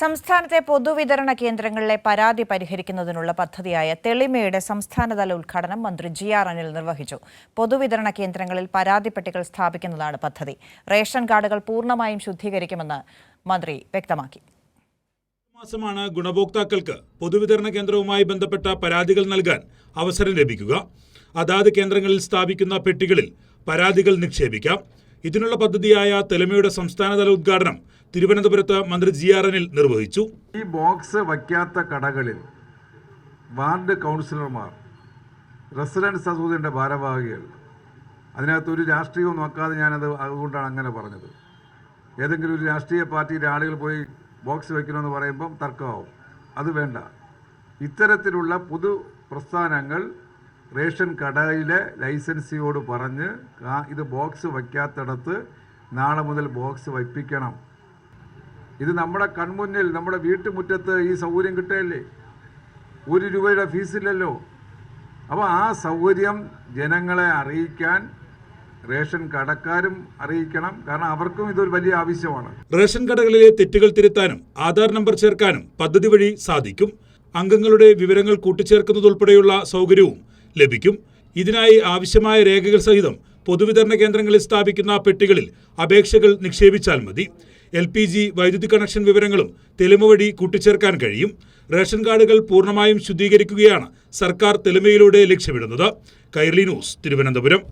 സംസ്ഥാനത്തെ പൊതുവിതരണ കേന്ദ്രങ്ങളിലെ പരാതി പരിഹരിക്കുന്നതിനുള്ള പദ്ധതിയായ തെളിമയുടെ സംസ്ഥാനതല ഉദ്ഘാടനം മന്ത്രി ജി ആർ അനിൽ നിർവഹിച്ചു. പൊതുവിതരണ കേന്ദ്രങ്ങളിൽ പരാതി പെട്ടികൾ സ്ഥാപിക്കുന്നതാണ് പദ്ധതി. റേഷൻ കാർഡുകൾ പൂർണമായും ശുദ്ധീകരിക്കുമെന്ന് മന്ത്രി വ്യക്തമാക്കി. മാസമാണ് ഗുണഭോക്താക്കൾക്ക് പൊതുവിതരണ കേന്ദ്രവുമായി ബന്ധപ്പെട്ട പരാതികൾ നൽകാൻ അവസരം ലഭിക്കുക. അതാത് കേന്ദ്രങ്ങളിൽ സ്ഥാപിക്കുന്ന പെട്ടികളിൽ പരാതികൾ നിക്ഷേപിക്കാം. ഇതിനുള്ള പദ്ധതിയായ തെലമയുടെ സംസ്ഥാനതല ഉദ്ഘാടനം തിരുവനന്തപുരത്ത് മന്ത്രി ജി ആർ അനിൽ നിർവഹിച്ചു. ഈ ബോക്സ് വയ്ക്കാത്ത കടകളിൽ വാർഡ് കൗൺസിലർമാർ റെസിഡൻസ് അസോസിയേഷന്റെ ഭാരവാഹികൾ അതിനകത്ത് ഒരു രാഷ്ട്രീയവും നോക്കാതെ ഞാനത് അതുകൊണ്ടാണ് അങ്ങനെ പറഞ്ഞത്. ഏതെങ്കിലും ഒരു രാഷ്ട്രീയ പാർട്ടിയിലെ ആളുകൾ പോയി ബോക്സ് വയ്ക്കണമെന്ന് പറയുമ്പം തർക്കമാവും. അത് വേണ്ട. ഇത്തരത്തിലുള്ള പൊതു പ്രസ്ഥാനങ്ങൾ റേഷൻ കടയിലെ ലൈസൻസിയോട് പറഞ്ഞ് ഇത് ബോക്സ് വയ്ക്കാത്തിടത്ത് നാളെ മുതൽ ബോക്സ് വയ്പ്പിക്കണം. ഇത് നമ്മുടെ കൺമുന്നിൽ നമ്മുടെ വീട്ടുമുറ്റത്ത് ഈ സൗകര്യം കിട്ടുകയല്ലേ ഒരു രൂപയുടെ ഫീസില്ലല്ലോ. അപ്പോൾ ആ സൗകര്യം ജനങ്ങളെ അറിയിക്കാൻ റേഷൻ കടക്കാരും അറിയിക്കണം. കാരണം അവർക്കും ഇതൊരു വലിയ ആവശ്യമാണ്. റേഷൻ കടകളിലെ തെറ്റുകൾ തിരുത്താനും ആധാർ നമ്പർ ചേർക്കാനും പദ്ധതി വഴി സാധിക്കും. അംഗങ്ങളുടെ വിവരങ്ങൾ കൂട്ടിച്ചേർക്കുന്നതുൾപ്പെടെയുള്ള സൗകര്യവും ലഭിക്കും. ഇതിനായി ആവശ്യമായ രേഖകൾ സഹിതം പൊതുവിതരണ കേന്ദ്രങ്ങളിൽ സ്ഥാപിക്കുന്ന പെട്ടികളിൽ അപേക്ഷകൾ നിക്ഷേപിച്ചാൽ മതി. എൽ പി ജി വൈദ്യുതി കണക്ഷൻ വിവരങ്ങളും തെളിമ വഴി കൂട്ടിച്ചേർക്കാൻ കഴിയും. റേഷൻ കാർഡുകൾ പൂർണമായും ശുദ്ധീകരിക്കുകയാണ് സർക്കാർ തെളിമയിലൂടെ ലക്ഷ്യമിടുന്നത്. കൈർലി ന്യൂസ് തിരുവനന്തപുരം.